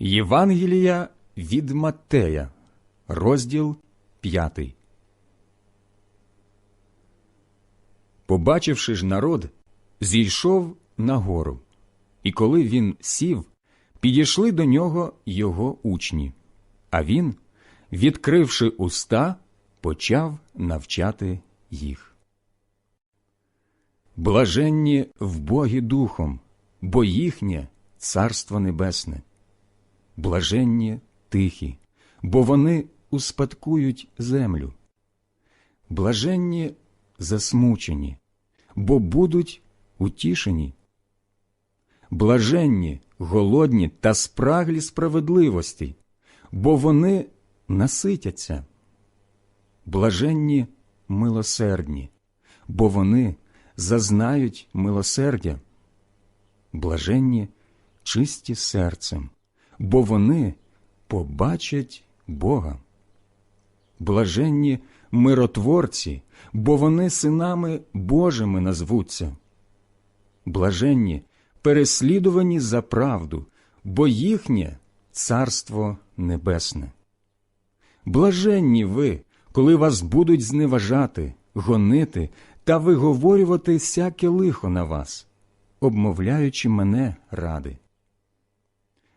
Євангелія від Маттея, розділ 5. Побачивши ж народ, зійшов на гору, і коли він сів, підійшли до нього його учні, а він, відкривши уста, почав навчати їх. Блаженні в Богі духом, бо їхнє царство небесне. Блаженні тихі, бо вони успадкують землю. Блаженні засмучені, бо будуть утішені. Блаженні, голодні та спраглі справедливості, бо вони наситяться. Блаженні милосердні, бо вони зазнають милосердя. Блаженні чисті серцем, бо вони побачать Бога. Блаженні миротворці, бо вони синами Божими назвуться. Блаженні переслідувані за правду, бо їхнє царство небесне. Блаженні ви, коли вас будуть зневажати, гонити та виговорювати всяке лихо на вас, обмовляючи мене ради.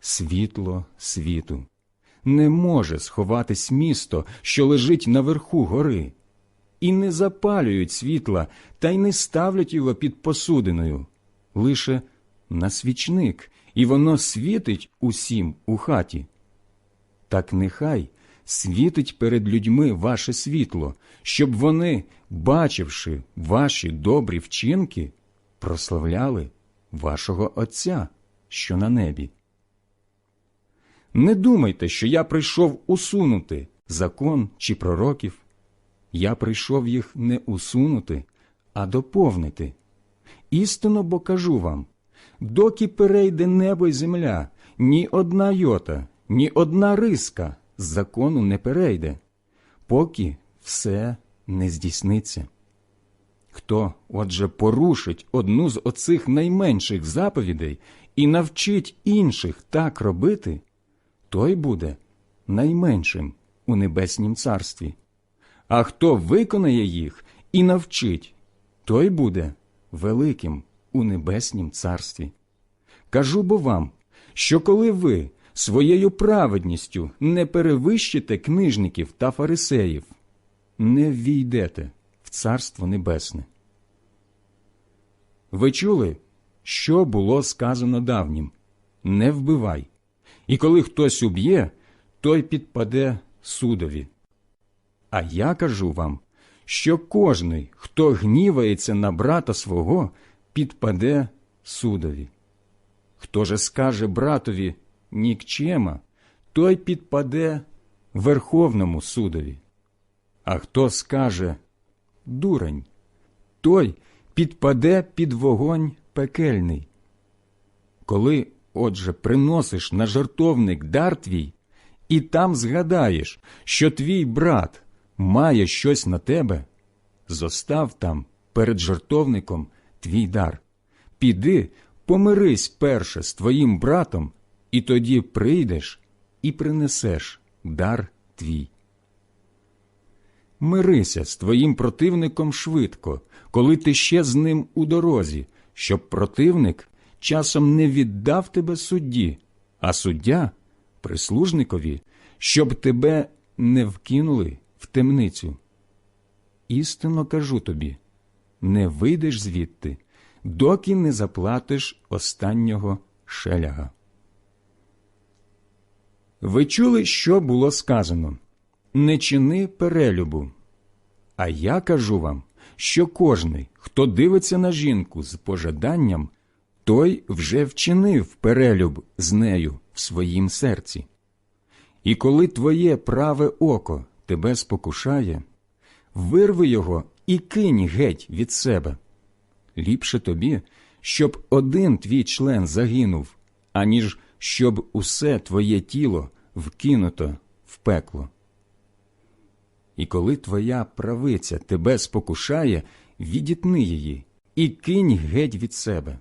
світло світу. Не може сховатись місто, що лежить наверху гори, і не запалюють світла та й не ставлять його під посудиною, лише на свічник, і воно світить усім у хаті. Так нехай світить перед людьми ваше світло, щоб вони, бачивши ваші добрі вчинки, прославляли вашого Отця, що на небі. Не думайте, що я прийшов усунути закон чи пророків. Я прийшов їх не усунути, а доповнити. Істинно бо кажу вам доки перейде небо й земля, ні одна йота, ні одна риска з закону не перейде, поки все не здійсниться. Хто, отже, порушить одну з оцих найменших заповідей і навчить інших так робити, той буде найменшим у небеснім царстві. А хто виконає їх і навчить, той буде великим у небеснім царстві. Кажу бо вам, що коли ви своєю праведністю не перевищите книжників та фарисеїв, не ввійдете в Царство Небесне. Ви чули, що було сказано давнім не вбивай, і коли хтось уб'є, той підпаде судові. А я кажу вам, що кожний, хто гнівається на брата свого, підпаде судові. Хто же скаже братові нікчема, той підпаде Верховному судові. А хто скаже дурень, той підпаде під вогонь пекельний. Коли, отже, приносиш на жартовник дар твій, і там згадаєш, що твій брат має щось на тебе, зостав там перед жартовником твій дар. Піди, помирись перше з твоїм братом, і тоді прийдеш і принесеш дар твій. Мирися з твоїм противником швидко, коли ти ще з ним у дорозі, щоб противник часом не віддав тебе судді, а суддя прислужникові, щоб тебе не вкинули в темницю. Істинно кажу тобі не вийдеш звідти, доки не заплатиш останнього шеляга. Ви чули, що було сказано не чини перелюбу. А я кажу вам, що кожний, хто дивиться на жінку з пожаданням, той вже вчинив перелюб з нею в своїм серці. І коли твоє праве око тебе спокушає, вирви його і кинь геть від себе. Ліпше тобі, щоб один твій член загинув, аніж щоб усе твоє тіло вкинуто в пекло. І коли твоя правиця тебе спокушає, відітни її і кинь геть від себе.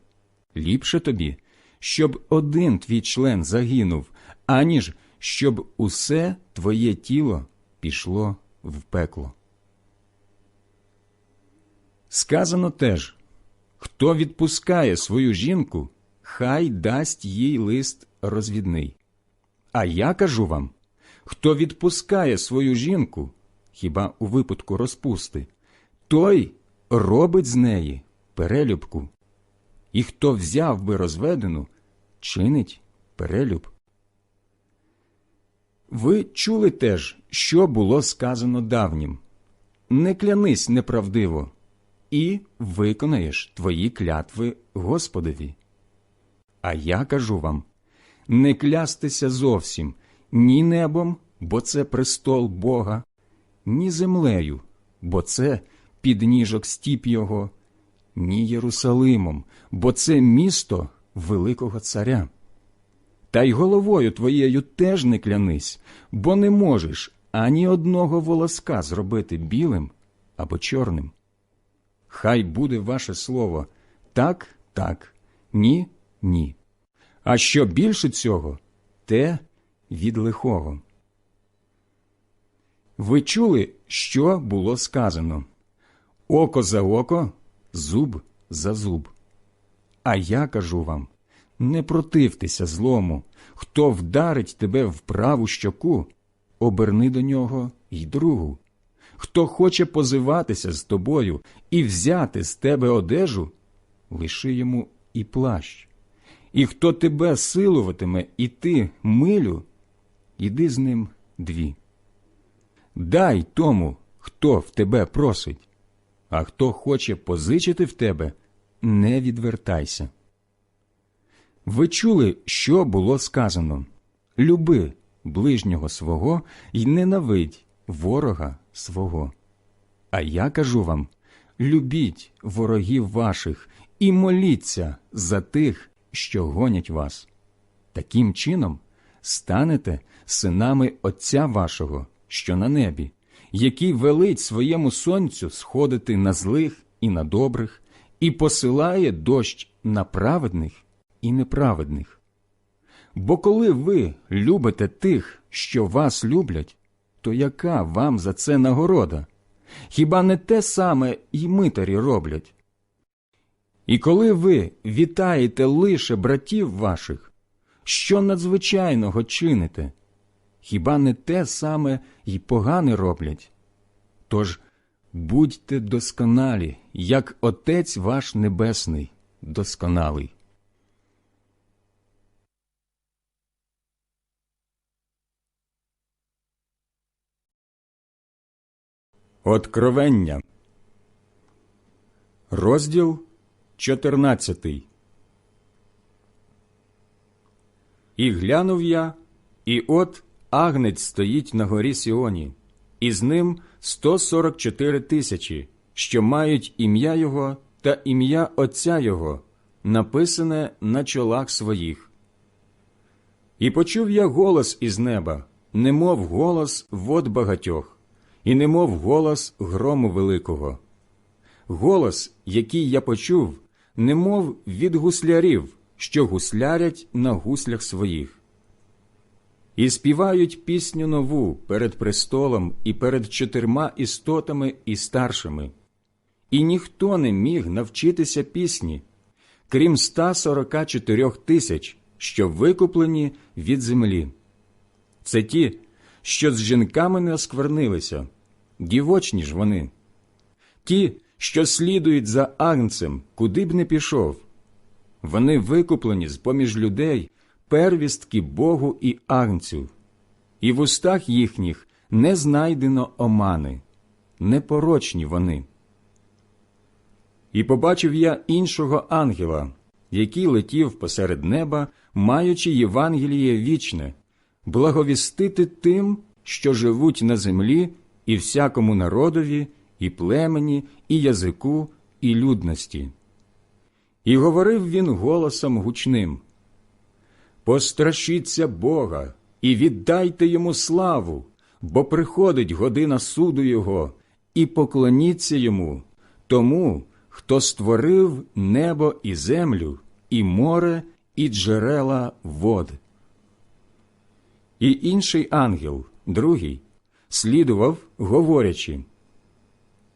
Ліпше тобі, щоб один твій член загинув, аніж щоб усе твоє тіло пішло в пекло. Сказано теж хто відпускає свою жінку, хай дасть їй лист розвідний. А я кажу вам хто відпускає свою жінку, хіба у випадку розпусти, той робить з неї перелюбку. І хто взяв би розведену, чинить перелюб. Ви чули теж, що було сказано давнім не клянись неправдиво, і виконаєш твої клятви Господові. А я кажу вам не клястися зовсім ні небом, бо це престол Бога, ні землею, бо це підніжок стіп Його, ні Єрусалимом, бо це місто Великого Царя. Та й головою твоєю теж не клянись, бо не можеш ані одного волоска зробити білим або чорним. Хай буде ваше слово так, так, ні, ні. А що більше цього, те від лихого. Ви чули, що було сказано око за око, зуб за зуб. А я кажу вам не противтеся злому, хто вдарить тебе в праву щоку, оберни до нього й другу. Хто хоче позиватися з тобою і взяти з тебе одежу, лиши йому і плащ. І хто тебе силуватиме і ти милю, іди з ним дві. Дай тому, хто в тебе просить, а хто хоче позичити в тебе, не відвертайся. Ви чули, що було сказано люби ближнього свого й ненавидь ворога свого. А я кажу вам любіть ворогів ваших і моліться за тих, що гонять вас. Таким чином станете синами Отця вашого, що на небі, який велить своєму сонцю сходити на злих і на добрих, і посилає дощ на праведних і неправедних. Бо коли ви любите тих, що вас люблять, то яка вам за це нагорода? Хіба не те саме й митарі роблять? І коли ви вітаєте лише братів ваших, що надзвичайного чините? Хіба не те саме й погане роблять? Тож будьте досконалі, як Отець ваш Небесний досконалий. Откровення. Розділ 14 І глянув я, і от агнець стоїть на горі Сіоні, і з ним 144 тисячі, що мають ім'я Його та ім'я Отця Його, написане на чолах своїх. І почув я голос із неба, немов голос вод багатьох і немов голос грому великого. Голос, який я почув, немов від гуслярів, що гуслярять на гуслях своїх. І співають пісню нову перед престолом і перед чотирма істотами і старшими. І ніхто не міг навчитися пісні, крім ста сорока чотирьох тисяч, що викуплені від землі. Це ті, що з жінками не осквернилися, дівочні ж вони, ті, що слідують за агнцем, куди б не пішов. Вони викуплені з поміж людей первістки Богу і агнцю, і в устах їхніх не знайдено омани, непорочні вони. І побачив я іншого ангела, який летів посеред неба, маючи Євангеліє вічне, благовістити тим, що живуть на землі, і всякому народові, і племені, і язику, і людності. І говорив він голосом гучним Пострашіться Бога і віддайте йому славу, бо приходить година суду Його, і поклоніться йому, тому, хто створив небо і землю, і море, і джерела вод. І інший ангел, другий, слідував, говорячи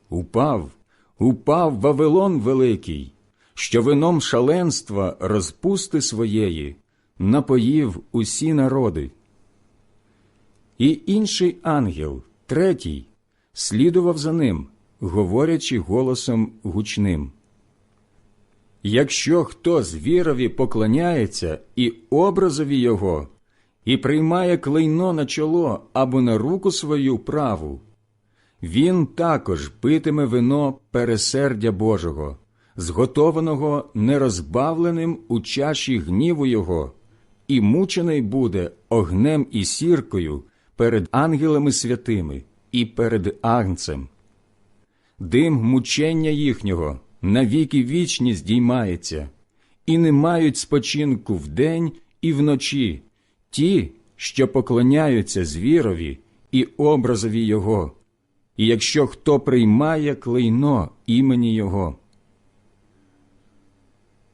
Упав, упав Вавилон Великий, що вином шаленства розпусти своєї напоїв усі народи. І інший ангел, третій, слідував за ним, говорячи голосом гучним. Якщо хто звірові поклоняється і образові його, і приймає клейно на чоло або на руку свою праву, він також питиме вино пересердя Божого, зготованого нерозбавленим у чаші гніву Його, і мучений буде огнем і сіркою перед ангелами святими і перед агнцем. Дим мучення їхнього навіки вічні здіймається, і не мають спочинку вдень і вночі ті, що поклоняються звірові і образові Його, і якщо хто приймає клейно імені Його.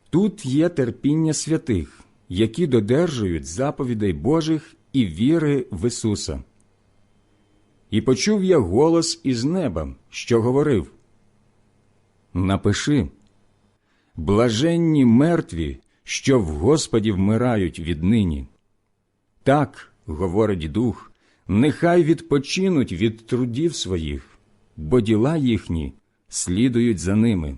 Тут є терпіння святих, які додержують заповідей Божих і віри в Ісуса. І почув я голос із неба, що говорив Напиши блаженні мертві, що в Господі вмирають віднині. Так, говорить дух, нехай відпочинуть від трудів своїх, бо діла їхні слідують за ними.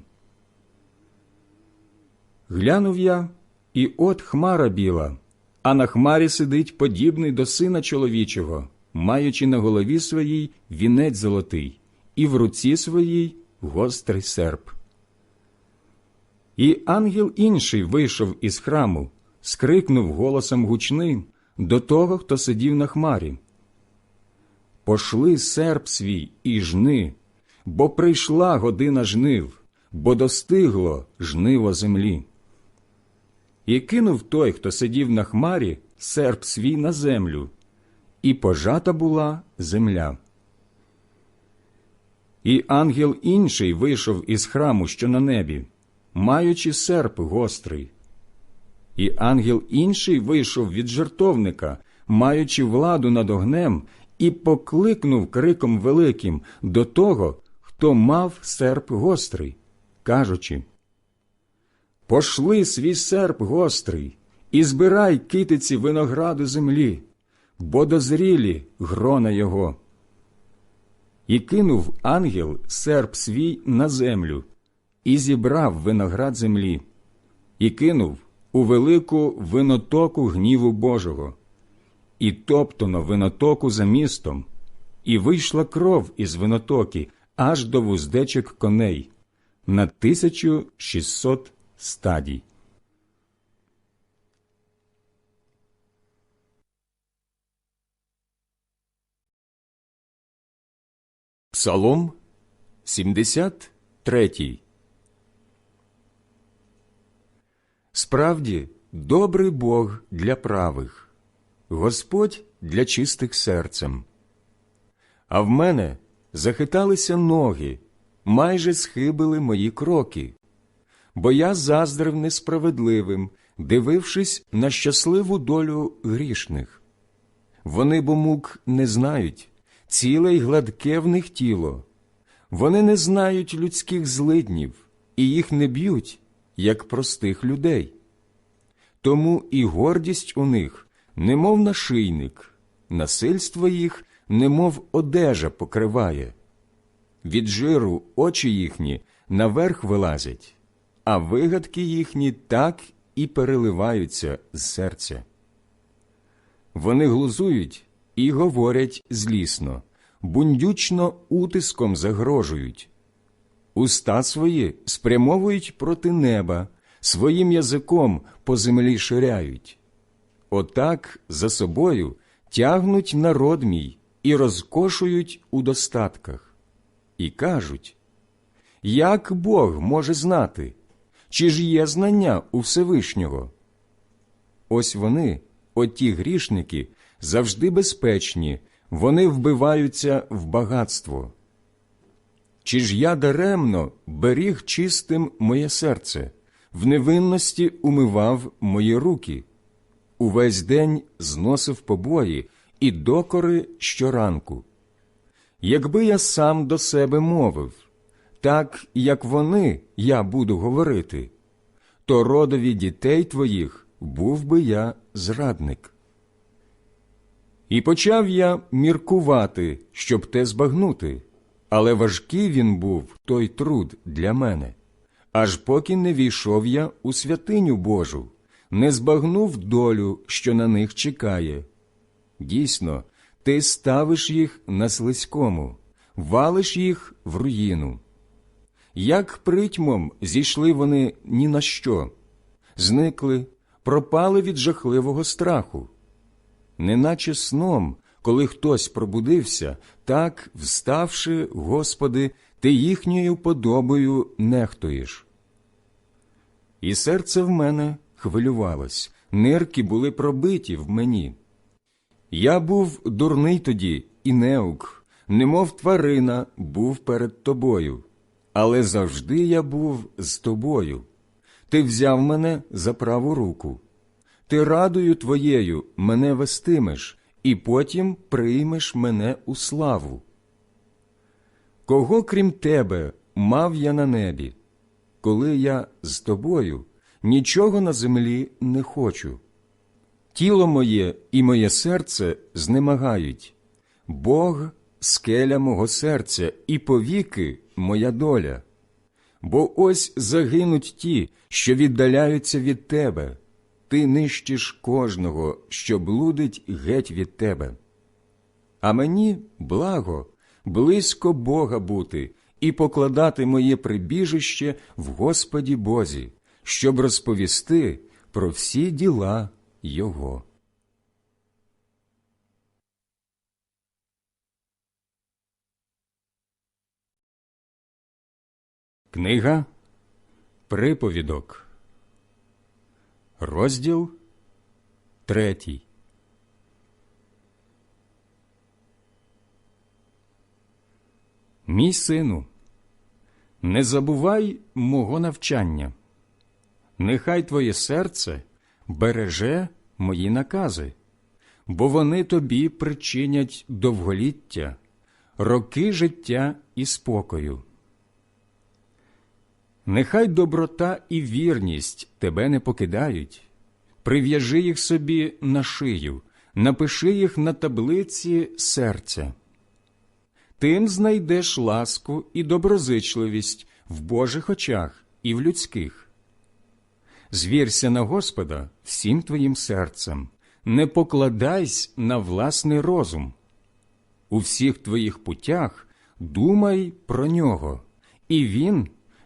Глянув я, і от хмара біла, а на хмарі сидить подібний до сина чоловічого, маючи на голові своїй вінець золотий, і в руці своїй гострий серп. І ангел інший вийшов із храму, скрикнув голосом гучним до того, хто сидів на хмарі. Пошли серп свій і жни, бо прийшла година жнив, бо достигло жниво землі. І кинув той, хто сидів на хмарі, серп свій на землю, і пожата була земля. І ангел інший вийшов із храму, що на небі, маючи серп гострий. І ангел інший вийшов від жертовника, маючи владу над огнем, і покликнув криком великим до того, хто мав серп гострий, кажучи Пошли свій серп гострий, і збирай китиці винограду землі, бо дозрілі грона його. І кинув ангел серп свій на землю, і зібрав виноград землі, і кинув у велику винотоку гніву Божого, і топтано винотоку за містом, і вийшла кров із винотоки аж до вуздечок коней на тисячу шістсот стадій. Псалом 73 Справді, добрий Бог для правих, Господь для чистих серцем. А в мене захиталися ноги, майже схибили мої кроки, бо я заздрив несправедливим, дивившись на щасливу долю грішних. Вони бо мук не знають, ціле й гладке в них тіло. Вони не знають людських злиднів, і їх не б'ють, як простих людей. Тому і гордість у них, немов нашийник, насильство їх, немов одежа покриває. Від жиру очі їхні наверх вилазять, а вигадки їхні так і переливаються з серця. Вони глузують і говорять злісно, бундючно утиском загрожують. Уста свої спрямовують проти неба, своїм язиком по землі ширяють. Отак за собою тягнуть народ мій і розкошують у достатках, і кажуть, як Бог може знати, чи ж є знання у Всевишнього? Ось вони, оті грішники, завжди безпечні, вони вбиваються в багатство. Чи ж я даремно беріг чистим моє серце, в невинності умивав мої руки, увесь день зносив побої і докори щоранку. Якби я сам до себе мовив, так як вони я буду говорити, то родові дітей твоїх був би я зрадник. І почав я міркувати, щоб те збагнути, але важкий він був той труд для мене, аж поки не війшов я у святиню Божу, не збагнув долю, що на них чекає. Дійсно, ти ставиш їх на слизькому, валиш їх в руїну. Як притьмом зійшли вони ні на що, зникли, пропали від жахливого страху. Неначе сном, коли хтось пробудився, так, вставши, Господи, ти їхньою подобою нехтуєш. І серце в мене хвилювалось, нирки були пробиті в мені. Я був дурний тоді і неук, немов тварина був перед тобою, але завжди я був з тобою. Ти взяв мене за праву руку. Ти радою твоєю мене вестимеш, і потім приймеш мене у славу. Кого крім тебе мав я на небі? Коли я з тобою, нічого на землі не хочу. Тіло моє і моє серце знемагають, Бог скеля мого серця і повіки моя доля. Бо ось загинуть ті, що віддаляються від тебе, ти нищиш кожного, що блудить геть від тебе. А мені благо, близько Бога бути і покладати моє прибіжище в Господі Бозі, щоб розповісти про всі діла Його. Книга Приповідок, розділ третій. Мій сину, не забувай мого навчання, нехай твоє серце береже мої накази, бо вони тобі причинять довголіття, роки життя і спокою. Нехай доброта і вірність тебе не покидають, прив'яжи їх собі на шию, напиши їх на таблиці серця. Тим знайдеш ласку і доброзичливість в Божих очах і в людських. Звірся на Господа всім твоїм серцем, не покладайся на власний розум. У всіх твоїх путях думай про нього, і він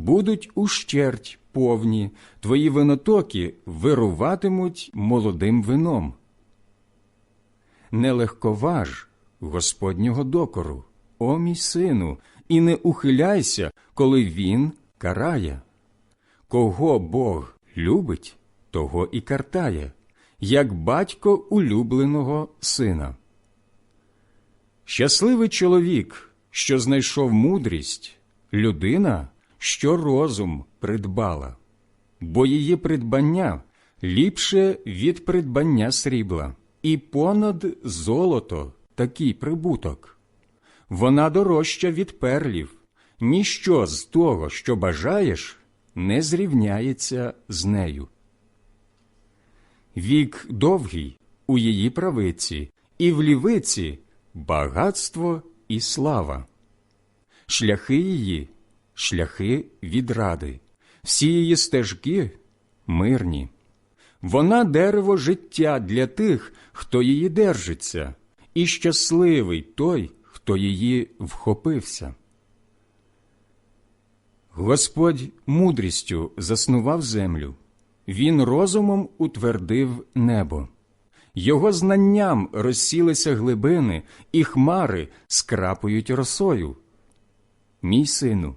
будуть ущерть повні, твої винотоки вируватимуть молодим вином. Не легковаж Господнього докору, о мій сину, і не ухиляйся, коли він карає. Кого Бог любить, того і картає, як батько улюбленого сина. Щасливий чоловік, що знайшов мудрість, людина, що розум придбала, бо її придбання ліпше від придбання срібла, і понад золото такий прибуток. Вона дорожча від перлів, ніщо з того, що бажаєш, не зрівняється з нею. Вік довгий у її правиці, і в лівиці багатство і слава. Шляхи її шляхи відради, всі її стежки мирні. Вона дерево життя для тих, хто її держиться, і щасливий той, хто її вхопився. Господь мудрістю заснував землю, Він розумом утвердив небо. Його знанням розсілися глибини, і хмари скрапують росою. Мій сину,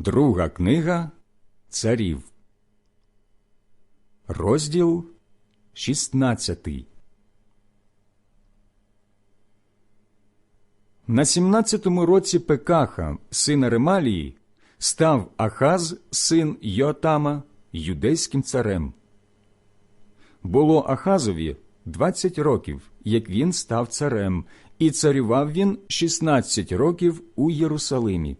Друга книга царів. Розділ шістнадцятий. На сімнадцятому році Пекаха, сина Ремалії, став Ахаз, син Йотама, юдейським царем. Було Ахазові двадцять років, як він став царем, і царював він шістнадцять років у Єрусалимі.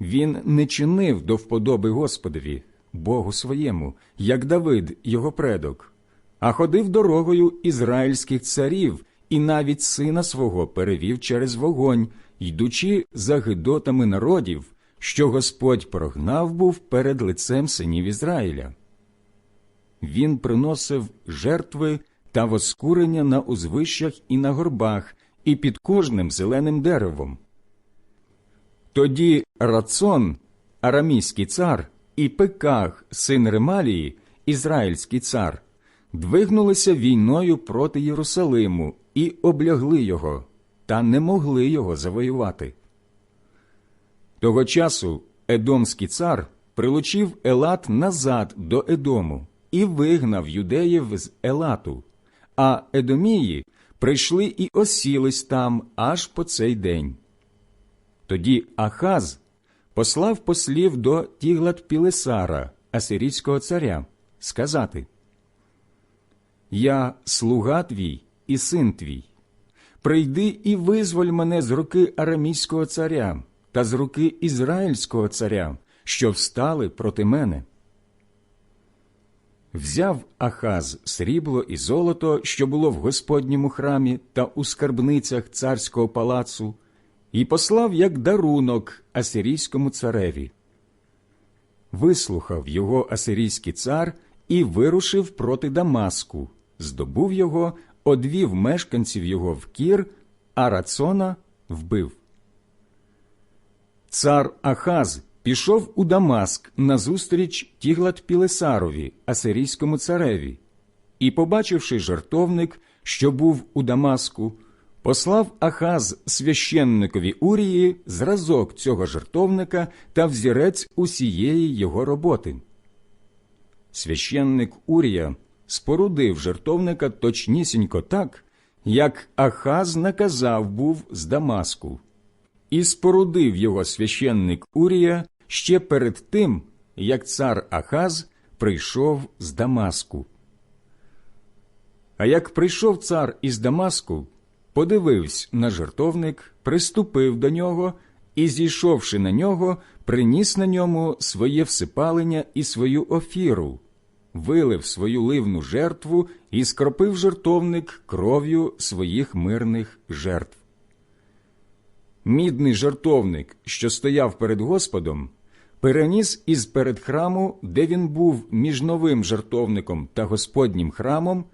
Він не чинив до вподоби Господові, Богу своєму, як Давид, його предок, а ходив дорогою ізраїльських царів і навіть сина свого перевів через вогонь, йдучи за гидотами народів, що Господь прогнав був перед лицем синів Ізраїля. Він приносив жертви та воскурення на узвищах і на горбах, і під кожним зеленим деревом. Тоді Рацон, арамійський цар, і Пеках, син Ремалії, ізраїльський цар, двигнулися війною проти Єрусалиму і облягли його, та не могли його завоювати. Того часу Едомський цар прилучив Елат назад до Едому і вигнав юдеїв з Елату, а Едомії прийшли і осілись там аж по цей день. Тоді Ахаз послав послів до Тіглат Пілесара, асирійського царя, сказати Я слуга твій і син твій. Прийди і визволь мене з руки арамійського царя та з руки ізраїльського царя, що встали проти мене. Взяв Ахаз срібло і золото, що було в Господньому храмі та у скарбницях царського палацу, і послав як дарунок асирійському цареві. Вислухав його асирійський цар і вирушив проти Дамаску, здобув його, одвів мешканців його в кір, а рацона вбив. Цар Ахаз пішов у Дамаск назустріч Тіглат Пілесарові, асирійському цареві, і, побачивши жартовник, що був у Дамаску, послав Ахаз священникові Урії зразок цього жертовника та взірець усієї його роботи. Священник Урія спорудив жертовника точнісінько так, як Ахаз наказав був з Дамаску, і спорудив його священник Урія ще перед тим, як цар Ахаз прийшов з Дамаску. А як прийшов цар із Дамаску, подивився на жертовник, приступив до нього і, зійшовши на нього, приніс на ньому своє всипалення і свою офіру, вилив свою ливну жертву і скропив жертовник кров'ю своїх мирних жертв. Мідний жертовник, що стояв перед Господом, переніс із перед храму, де він був між новим жертовником та Господнім храмом,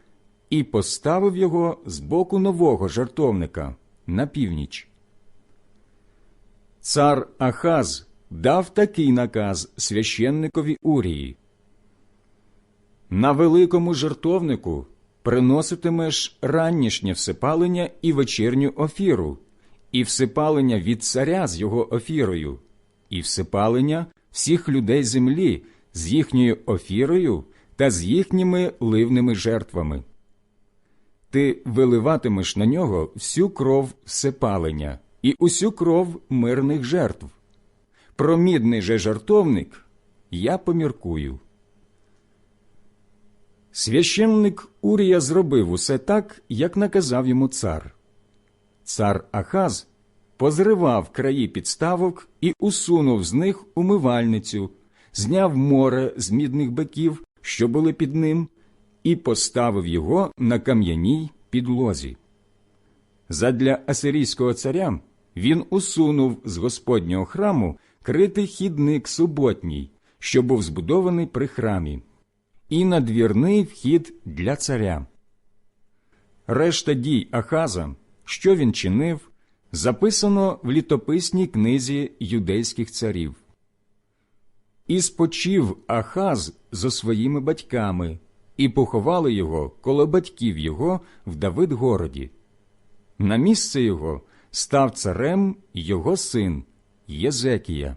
і поставив його з боку нового жертовника на північ. Цар Ахаз дав такий наказ священникові Урії. На великому жертовнику приноситимеш ранішнє всипалення і вечірню офіру, і всипалення від царя з його офірою, і всипалення всіх людей землі з їхньою офірою та з їхніми ливними жертвами. Ти виливатимеш на нього всю кров всипалення і усю кров мирних жертв. Про мідний же жертовник я поміркую. Священник Урія зробив усе так, як наказав йому цар. Цар Ахаз позривав краї підставок і усунув з них умивальницю, зняв море з мідних биків, що були під ним, і поставив його на кам'яній підлозі. Задля асирійського царя він усунув з Господнього храму критий хідник суботній, що був збудований при храмі, і надвірний вхід для царя. Решта дій Ахаза, що він чинив, записано в літописній книзі юдейських царів. І спочив Ахаз зо своїми батьками, і поховали його коло батьків його в Давидгороді. На місце його став царем його син Єзекія.